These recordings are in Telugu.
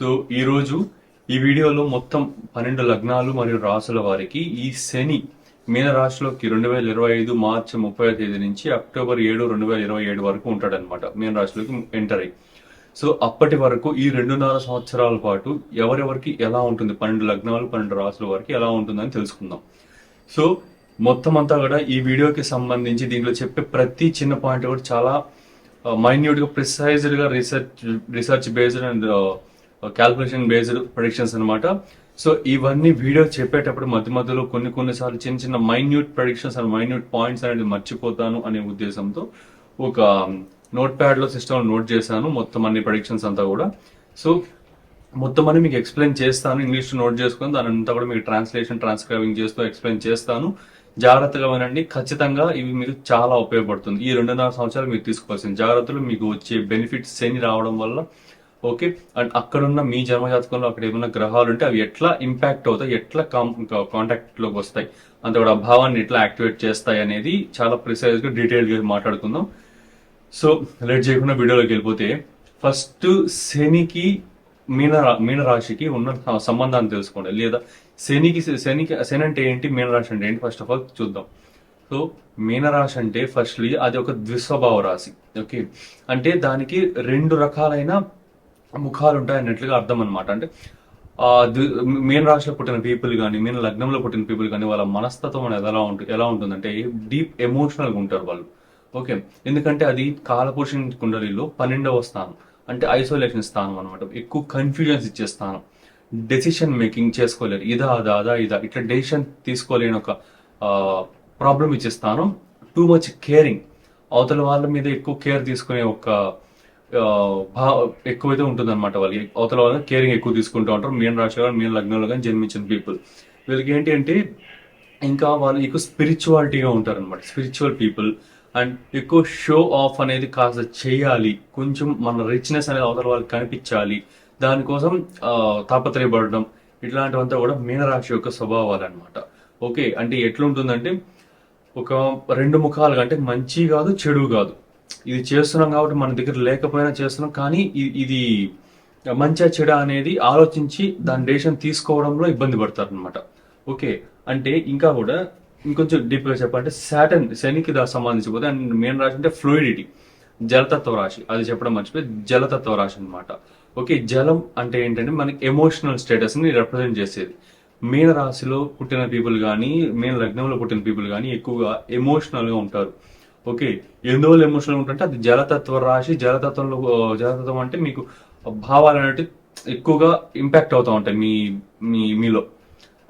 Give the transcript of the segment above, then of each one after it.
సో ఈరోజు ఈ వీడియోలో మొత్తం పన్నెండు లగ్నాలు మరియు రాసుల వారికి ఈ శని మీనరాశిలోకి రెండు వేల ఇరవై ఐదు మార్చి ముప్పై తేదీ నుంచి అక్టోబర్ ఏడు రెండు వేల ఇరవై ఏడు వరకు ఉంటాడనమాట మీనరాశిలోకి ఎంటర్ అయ్యి. సో అప్పటి వరకు ఈ రెండున్నర సంవత్సరాల పాటు ఎవరెవరికి ఎలా ఉంటుంది? పన్నెండు లగ్నాలు పన్నెండు రాసుల వారికి ఎలా ఉంటుందని తెలుసుకుందాం. సో మొత్తం అంతా కూడా ఈ వీడియోకి సంబంధించి దీంట్లో చెప్పే ప్రతి చిన్న పాయింట్ కూడా చాలా మైన్యూట్గా ప్రిసైజ్డ్గా research research based and calculation based predictions అనమాట సో ఇవన్నీ వీడియో చెప్పేటప్పుడు మధ్య మధ్యలో కొన్ని కొన్నిసార్లు చిన్న చిన్న minute predictions and minute points అనేది మర్చిపోతాను అనే ఉద్దేశంతో ఒక um, నోట్ ప్యాడ్లో సిస్టమ్ నోట్ చేశాను. మొత్తం అన్ని ప్రొడిక్షన్స్ అంతా కూడా. సో మొత్తం అని మీకు ఎక్స్ప్లెయిన్ చేస్తాను. ఇంగ్లీష్ నోట్ చేసుకొని దాని అంతా కూడా మీకు ట్రాన్స్లేషన్ ట్రాన్స్క్రైబింగ్ చేస్తూ ఎక్స్ప్లెయిన్ చేస్తాను. జాగ్రత్తగా వినండి. ఖచ్చితంగా ఇవి మీకు చాలా ఉపయోగపడుతుంది. ఈ రెండున్నర సంవత్సరాలు మీరు తీసుకోవాల్సిన జాగ్రత్తలు మీకు వచ్చే బెనిఫిట్స్ శని రావడం వల్ల ఓకే? అండ్ అక్కడున్న మీ జన్మజాతకంలో అక్కడ ఏమైనా గ్రహాలు ఉంటే అవి ఎట్లా ఇంపాక్ట్ అవుతాయి? ఎట్లా కాంటాక్ట్లోకి వస్తాయి? అంత కూడా ఆ భావాన్ని ఎట్లా యాక్టివేట్ చేస్తాయి అనేది చాలా ప్రిసైజ్గా డీటెయిల్గా మాట్లాడుకుందాం. సో లేట్ చేయకుండా వీడియోలోకి వెళ్ళిపోతే ఫస్ట్ శనికి మీన మీనరాశికి మీన రాశికి ఉన్న సంబంధాన్ని తెలుసుకోండి. లేదా శనికి శనికి శని అంటే ఏంటి? మీనరాశి అంటే ఏంటి? ఫస్ట్ ఆఫ్ ఆల్ చూద్దాం. సో మీనరాశి అంటే ఫస్ట్లీ అది ఒక ద్విస్వభావ రాశి. ఓకే? అంటే దానికి రెండు రకాలైన ముఖాలు ఉంటాయి అన్నట్లుగా అర్థం అనమాట అంటే ఆ మీన రాశిలో పుట్టిన పీపుల్ కానీ మీన లగ్నంలో పుట్టిన పీపుల్ కానీ వాళ్ళ మనస్తత్వం అనేది ఎలా ఉంటుంది ఎలా ఉంటుందంటే డీప్ ఎమోషనల్గా ఉంటారు వాళ్ళు. ఓకే? ఎందుకంటే అది కాలపురుషుని కుండలిలో పన్నెండవ స్థానం. అంటే ఐసోలేషన్ స్థానం అనమాట ఎక్కువ కన్ఫ్యూజన్స్ ఇచ్చే స్థానం. డెసిషన్ మేకింగ్ చేసుకోలేరు. ఇదా అదా అదా ఇదా. ఇట్లా డెసిషన్ తీసుకోలేని ఒక ప్రాబ్లం ఇచ్చే స్థానం. Too much caring. అవతల వాళ్ళ మీద ఎక్కువ కేర్ తీసుకునే ఒక ఎక్కువైతే ఉంటుంది అనమాట వాళ్ళకి. అవతల వాళ్ళ కేరింగ్ ఎక్కువ తీసుకుంటూ ఉంటారు. మీన రాశి కానీ మీన లగ్నంలో కానీ జన్మించిన పీపుల్ వీళ్ళకి ఏంటి అంటే ఇంకా వాళ్ళు ఎక్కువ స్పిరిచువాలిటీగా ఉంటారు అనమాట స్పిరిచువల్ పీపుల్ అండ్ ఎక్కువ షో ఆఫ్ అనేది కాస్త చేయాలి. కొంచెం మన రిచ్నెస్ అనేది అవతల వాళ్ళకి కనిపించాలి. దానికోసం తాపత్రయపడడం ఇట్లాంటివంతా కూడా మీనరాశి యొక్క స్వభావాలు అనమాట ఓకే అంటే ఎట్లుంటుందంటే ఒక రెండు ముఖాలుగా అంటే మంచి కాదు చెడు కాదు. ఇది చేస్తున్నాం కాబట్టి మన దగ్గర లేకపోయినా చేస్తున్నాం. కానీ ఇది మంచిగా చెడ అనేది ఆలోచించి దాని డెసిషన్ తీసుకోవడంలో ఇబ్బంది పడతారు అనమాట ఓకే. అంటే ఇంకా కూడా ఇంకొంచెం డీప్గా చెప్పాలంటే సాటన్ శనికి దా సంబంధించిపోతే అండ్ మెయిన్ రాశి అంటే ఫ్లూయిడిటీ జలతత్వ రాశి. అది చెప్పడం మర్చిపోయి జలతత్వ రాశి అనమాట ఓకే. జలం అంటే ఏంటంటే మనకి ఎమోషనల్ స్టేటస్ని రిప్రజెంట్ చేసేది. మీన రాశిలో పుట్టిన పీపుల్ కానీ మీన లగ్నంలో పుట్టిన పీపుల్ కానీ ఎక్కువగా ఎమోషనల్గా ఉంటారు. ఓకే ఎందువల్ల ఎమోషనల్ ఉంటుంటే అది జలతత్వ రాశి జలతత్వంలో జలతత్వం అంటే మీకు భావాలు అనేవి ఎక్కువగా ఇంపాక్ట్ అవుతూ ఉంటాయి మీ మీ మీలో.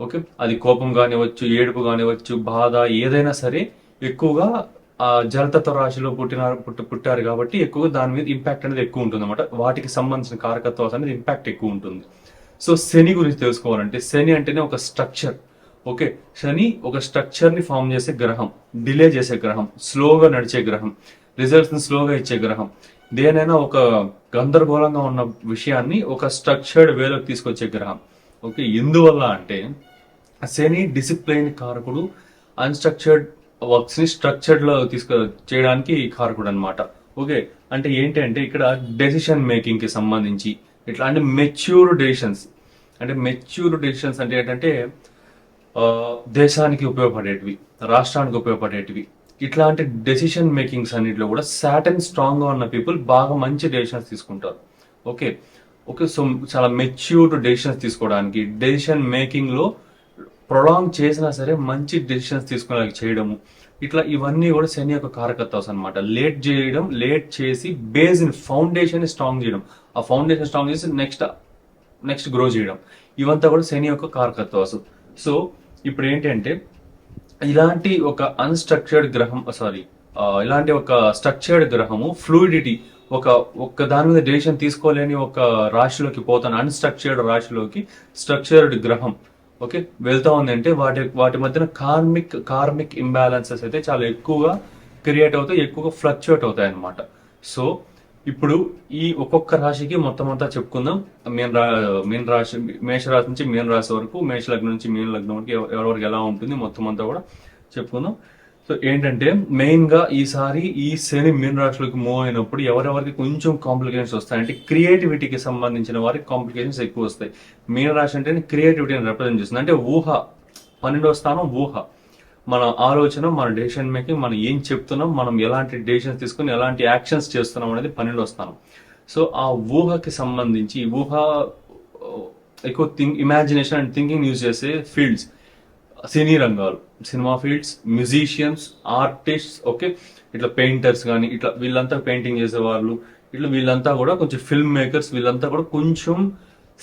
ఓకే అది కోపం కానివ్వచ్చు ఏడుపు కానివ్వచ్చు బాధ ఏదైనా సరే ఎక్కువగా ఆ జలతత్వ రాశిలో పుట్టిన పుట్ట పుట్టారు కాబట్టి ఎక్కువగా దాని మీద ఇంపాక్ట్ అనేది ఎక్కువ ఉంటుంది అనమాట వాటికి సంబంధించిన కారకత్వాలు అనేది ఇంపాక్ట్ ఎక్కువ ఉంటుంది. సో శని గురించి తెలుసుకోవాలంటే శని అంటేనే ఒక స్ట్రక్చర్ ఓకే శని ఒక స్ట్రక్చర్ని ఫామ్ చేసే గ్రహం డిలే చేసే గ్రహం స్లోగా నడిచే గ్రహం రిజల్ట్స్ని స్లోగా ఇచ్చే గ్రహం. దేనైనా ఒక గందరగోళంగా ఉన్న విషయాన్ని ఒక స్ట్రక్చర్డ్ వేలోకి తీసుకొచ్చే గ్రహం. ఓకే ఎందువల్ల అంటే శని డిసిప్లైన్ కారకుడు అన్స్ట్రక్చర్డ్ వర్క్స్ని స్ట్రక్చర్డ్లో తీసుకు చేయడానికి కారకుడు అనమాట ఓకే అంటే ఏంటి అంటే ఇక్కడ డెసిషన్ మేకింగ్కి సంబంధించి ఇట్లా అంటే మెచ్యూర్ డెసిషన్స్ అంటే మెచ్యూర్ డెసిషన్స్ అంటే ఏంటంటే దేశానికి ఉపయోగపడేటివి రాష్ట్రానికి ఉపయోగపడేటివి. ఇట్లాంటి డెసిషన్ మేకింగ్స్ అన్నిటిలో కూడా సాటన్ స్ట్రాంగ్గా ఉన్న పీపుల్ బాగా మంచి డెసిషన్స్ తీసుకుంటారు. ఓకే? ఓకే సో చాలా మెచ్యూర్డ్ డెసిషన్స్ తీసుకోవడానికి డెసిషన్ మేకింగ్లో ప్రొలాంగ్ చేసినా సరే మంచి డెసిషన్స్ తీసుకునేలా చేయడము. ఇట్లా ఇవన్నీ కూడా శని యొక్క కారకత్వాస్ అనమాట లేట్ చేయడం లేట్ చేసి బేస్ ఇన్ ఫౌండేషన్ స్ట్రాంగ్ చేయడం. ఆ ఫౌండేషన్ స్ట్రాంగ్ చేసి నెక్స్ట్ నెక్స్ట్ గ్రో చేయడం. ఇవంతా కూడా శని యొక్క కారకత్వాసు సో ఇప్పుడు ఏంటంటే ఇలాంటి ఒక అన్స్ట్రక్చర్డ్ గ్రహం uh, సారీ uh, ఇలాంటి ఒక స్ట్రక్చర్డ్ గ్రహము ఫ్లూయిడిటీ ఒక ఒక్క దాని మీద డెసిషన్ తీసుకోలేని ఒక రాశిలోకి పోతాను అన్స్ట్రక్చర్డ్ రాశిలోకి స్ట్రక్చర్డ్ గ్రహం ఓకే వెళ్తా ఉందంటే వాటి వాటి మధ్యన కార్మిక్ కార్మిక్ ఇంబ్యాలెన్సెస్ అయితే చాలా ఎక్కువగా క్రియేట్ అవుతాయి ఎక్కువగా ఫ్లక్చుయేట్ అవుతాయి అన్నమాట సో ఇప్పుడు ఈ ఒక్కొక్క రాశికి మొత్తం అంతా చెప్పుకుందాం. మీన రా మీన రాశి మేషరాశి నుంచి మీన రాశి వరకు మేష లగ్నం నుంచి మీన లగ్నం వరకు ఎవరెవరికి ఎలా ఉంటుంది మొత్తం అంతా కూడా చెప్పుకుందాం. సో ఏంటంటే మెయిన్గా ఈసారి ఈ శని మీన రాశులకు మూవ్ అయినప్పుడు ఎవరెవరికి కొంచెం కాంప్లికేషన్స్ వస్తాయి. అంటే క్రియేటివిటీకి సంబంధించిన వారికి కాంప్లికేషన్స్ ఎక్కువ వస్తాయి. మీన రాశి అంటే క్రియేటివిటీని రిప్రజెంట్ చేస్తుంది. అంటే ఊహ పన్నెండవ స్థానం ఊహ. మన ఆలోచన మన డెసిషన్ మేకింగ్ మనం ఏం చెప్తున్నాం మనం ఎలాంటి డెసిషన్స్ తీసుకుని ఎలాంటి యాక్షన్స్ చేస్తున్నాం అనేది పన్నెండు స్థానం. సో ఆ ఊహకి సంబంధించి ఊహ ఎక్కువ think imagination and thinking use చేసే ఫీల్డ్స్ సినీ రంగాలు cinema fields musicians artists okay ఇట్లా పెయింటర్స్ కానీ ఇట్లా వీళ్ళంతా పెయింటింగ్ చేసేవాళ్ళు ఇట్లా వీళ్ళంతా కూడా కొంచెం ఫిల్మ్ మేకర్స్ వీళ్ళంతా కూడా కొంచెం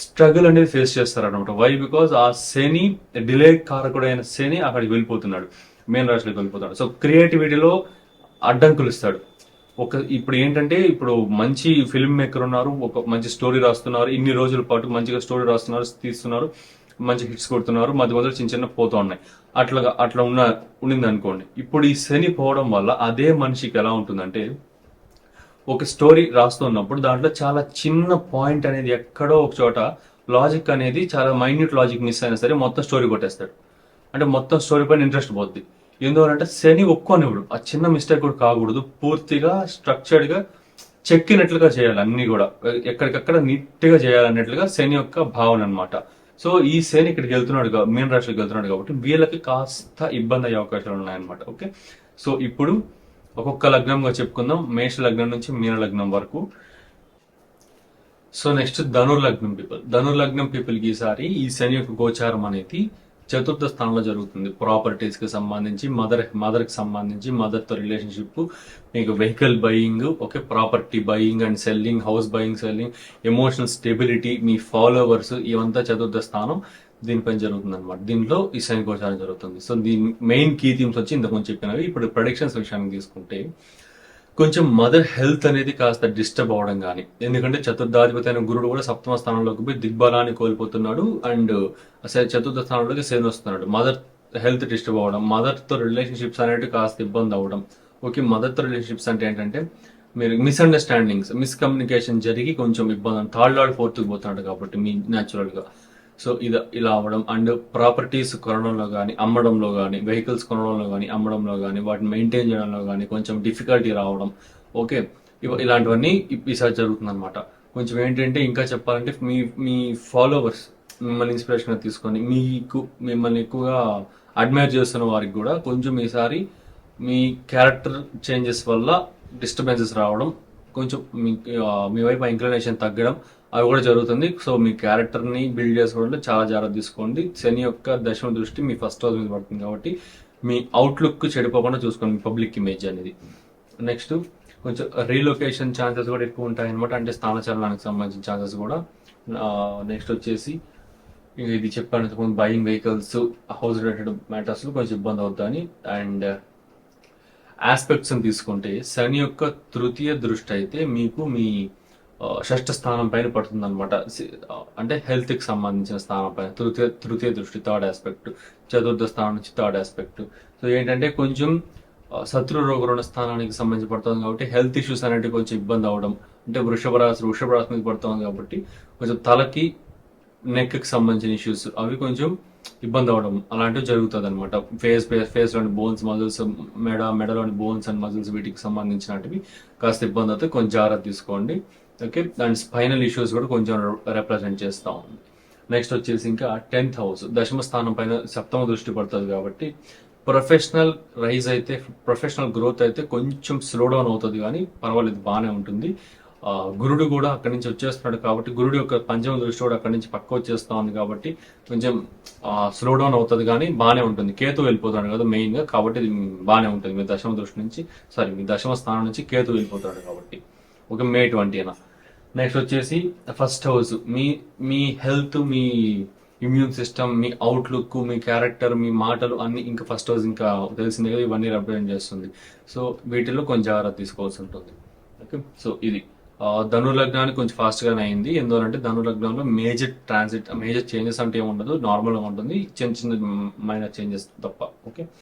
స్ట్రగుల్ అనేది ఫేస్ చేస్తారు అనమాట వై బికాజ్ ఆ శని డిలే కారకుడైన శని అక్కడికి వెళ్ళిపోతున్నాడు. మెయిన్ రాశిలోకి వెళ్ళిపోతాడు. సో క్రియేటివిటీలో అడ్డంకులు ఇస్తాడు. ఒక ఇప్పుడు ఏంటంటే ఇప్పుడు మంచి ఫిల్మ్ మేకర్ ఉన్నారు ఒక మంచి స్టోరీ రాస్తున్నారు ఇన్ని రోజుల పాటు మంచిగా స్టోరీ రాస్తున్నారు తీస్తున్నారు మంచి హిట్స్ కొడుతున్నారు మధ్య మధ్యలో చిన్న చిన్న పోతూ ఉన్నాయి. అట్లా అట్లా ఉన్న ఉండింది అనుకోండి ఇప్పుడు ఈ శని పోవడం వల్ల అదే మనిషికి ఎలా ఉంటుందంటే ఒక స్టోరీ రాస్తున్నప్పుడు దాంట్లో చాలా చిన్న పాయింట్ అనేది ఎక్కడో ఒక చోట లాజిక్ అనేది చాలా మైన్యూట్ లాజిక్ మిస్ అయినా సరే మొత్తం స్టోరీ కొట్టేస్తాడు. అంటే మొత్తం స్టోరీ పైన ఇంట్రెస్ట్ పోద్ది. ఎందువలంటే శని ఒక్కనివ్వడు. ఆ చిన్న మిస్టేక్ కూడా కాకూడదు. పూర్తిగా స్ట్రక్చర్డ్గా చెక్కినట్లుగా చేయాలి అన్ని కూడా. ఎక్కడికక్కడ నీట్గా చేయాలన్నట్లుగా శని యొక్క భావన అనమాట సో ఈ శని ఇక్కడికి వెళ్తున్నాడు మీన రాశికి వెళ్తున్నాడు కాబట్టి వీళ్ళకి కాస్త ఇబ్బంది అయ్యే అవకాశాలు ఉన్నాయన్నమాట. ఓకే? సో ఇప్పుడు ఒక్కొక్క లగ్నంగా చెప్పుకుందాం. మేష లగ్నం నుంచి మీన లగ్నం వరకు. సో నెక్స్ట్ ధనుర్లగ్నం పీపుల్ ధనుర్లగ్నం పీపుల్కి ఈసారి ఈ శని యొక్క గోచారం అనేది చతుర్థ స్థానంలో జరుగుతుంది. ప్రాపర్టీస్కి సంబంధించి మదర్ మదర్కి సంబంధించి మదర్తో రిలేషన్షిప్ మీకు vehicle buying okay property buying and selling house buying selling emotional stability me followers ఇవంతా చతుర్థ స్థానం. దీనిపైన జరుగుతుంది అనమాట దీంట్లో ఈ శని గోచారం జరుగుతుంది. సో దీని మెయిన్ కీ థీమ్స్ వచ్చి ఇంతకుముందు చెప్పినవి. ఇప్పుడు ప్రొడిక్షన్స్ విషయాన్ని తీసుకుంటే కొంచెం మదర్ హెల్త్ అనేది కాస్త డిస్టర్బ్ అవడం కానీ ఎందుకంటే చతుర్థాధిపతి అయిన గురుడు కూడా సప్తమ స్థానంలోకి పోయి దిగ్బలాన్ని కోల్పోతున్నాడు అండ్ అసలు చతుర్థ స్థానంలోకి సేన్ వస్తున్నాడు. మదర్ హెల్త్ డిస్టర్బ్ అవ్వడం మదర్తో రిలేషన్షిప్స్ అనేవి కాస్త ఇబ్బంది అవ్వడం ఓకే మదర్తో రిలేషన్షిప్స్ అంటే ఏంటంటే మీరు మిస్అండర్స్టాండింగ్స్ మిస్కమ్యూనికేషన్ జరిగి కొంచెం ఇబ్బంది థర్డ్ లార్డ్ ఫోర్త్కి పోతున్నాడు కాబట్టి మీ న్యాచురల్గా సో ఇది ఇలా అవ్వడం. అండ్ ప్రాపర్టీస్ కొనడంలో కానీ అమ్మడంలో కానీ వెహికల్స్ కొనడంలో కానీ అమ్మడంలో కానీ వాటిని మెయింటైన్ చేయడంలో కానీ కొంచెం డిఫికల్టీ రావడం. ఓకే? ఇలాంటివన్నీ ఈసారి జరుగుతుందన్నమాట. కొంచెం ఏంటంటే ఇంకా చెప్పాలంటే మీ మీ ఫాలోవర్స్ మిమ్మల్ని ఇన్స్పిరేషన్ తీసుకొని మీకు మిమ్మల్ని ఎక్కువగా అడ్మైర్ చేస్తున్న వారికి కూడా కొంచెం ఈసారి మీ క్యారెక్టర్ చేంజెస్ వల్ల డిస్టర్బెన్సెస్ రావడం కొంచెం మీ మీ వైపు ఇంక్లినేషన్ తగ్గడం అవి కూడా జరుగుతుంది. సో మీ క్యారెక్టర్ని బిల్డ్ చేసుకోవడంలో చాలా జాగ్రత్త తీసుకోండి. శని యొక్క దశమ దృష్టి మీ ఫస్ట్ హౌస్ మీద పడుతుంది కాబట్టి మీ అవుట్లుక్ చెడిపోకుండా చూసుకోండి మీ పబ్లిక్ ఇమేజ్ అనేది. నెక్స్ట్ కొంచెం రీలొకేషన్ ఛాన్సెస్ కూడా ఎక్కువ ఉంటాయి అనమాట అంటే స్థానచలనానికి సంబంధించిన ఛాన్సెస్ కూడా. నెక్స్ట్ వచ్చేసి ఇది చెప్పాను ఇంతకుముందు buying vehicles house related matters కొంచెం ఇబ్బంది అవుతాయని అండ్ ఆస్పెక్ట్స్ తీసుకుంటే శని యొక్క తృతీయ దృష్టి అయితే మీకు మీ షష్ఠ స్థానం పైన పడుతుంది అనమాట అంటే హెల్త్కి సంబంధించిన స్థానం పైన తృతీయ తృతీయ దృష్టి థర్డ్ ఆస్పెక్ట్ చతుర్థ స్థానం నుంచి థర్డ్ ఆస్పెక్ట్. సో ఏంటంటే కొంచెం శత్రు రోగరుణ స్థానానికి సంబంధించి పడుతుంది కాబట్టి హెల్త్ ఇష్యూస్ అనేటివి కొంచెం ఇబ్బంది అవడం అంటే వృషభ రాశి వృషభ రాశి మీద పడుతుంది కాబట్టి కొంచెం తలకి నెక్కి సంబంధించిన ఇష్యూస్ అవి కొంచెం ఇబ్బంది అవడం అలాంటివి జరుగుతుంది అనమాట ఫేస్ ఫేస్లోని బోన్స్ మజిల్స్ మెడ మెడలోని బోన్స్ అండ్ మజిల్స్ వీటికి సంబంధించినటివి కాస్త ఇబ్బంది అవుతాయి కొంచెం జాగ్రత్త తీసుకోండి. ఓకే దాని స్పైనల్ ఇష్యూస్ కూడా కొంచెం రిప్రజెంట్ చేస్తూ ఉంది. నెక్స్ట్ వచ్చేసి ఇంకా టెన్త్ హౌస్ దశమ స్థానం పైన సప్తమ దృష్టి పడుతుంది కాబట్టి ప్రొఫెషనల్ రైజ్ అయితే ప్రొఫెషనల్ గ్రోత్ అయితే కొంచెం స్లో డౌన్ అవుతుంది కానీ పర్వాలేదు బాగానే ఉంటుంది. గురుడు కూడా అక్కడి నుంచి వచ్చేస్తున్నాడు కాబట్టి గురుడు యొక్క పంచమ దృష్టి కూడా అక్కడి నుంచి పక్క వచ్చేస్తా ఉంది కాబట్టి కొంచెం స్లో డౌన్ అవుతుంది కానీ బాగానే ఉంటుంది. కేతు వెళ్ళిపోతాడు కదా మెయిన్గా కాబట్టి బాగానే ఉంటుంది. మీ దశమ దృష్టి నుంచి సారీ మీ దశమ స్థానం నుంచి కేతు వెళ్ళిపోతాడు కాబట్టి. ఒక మే ట్వంటీ నెక్స్ట్ వచ్చేసి ఫస్ట్ హౌస్ మీ మీ హెల్త్ మీ ఇమ్యూన్ సిస్టమ్ మీ అవుట్లుక్ మీ క్యారెక్టర్ మీ మాటలు అన్ని ఇంకా ఫస్ట్ హౌస్ ఇంకా తెలిసిందే కదా ఇవన్నీ రిప్రజెంట్ చేస్తుంది. సో వీటిలో కొంచెం జాగ్రత్త తీసుకోవాల్సి ఉంటుంది. ఓకే సో ఇది. ధనుర్లగ్నానికి ధను లగ్నానికి కొంచెం ఫాస్ట్గా అయింది. ఎందుకంటే ధను లగ్నంలో మేజర్ ట్రాన్సిట్ మేజర్ చేంజెస్ అంటే ఏముండదు నార్మల్గా ఉంటుంది. చిన్న చిన్న మైనర్ చేంజెస్ తప్ప. ఓకే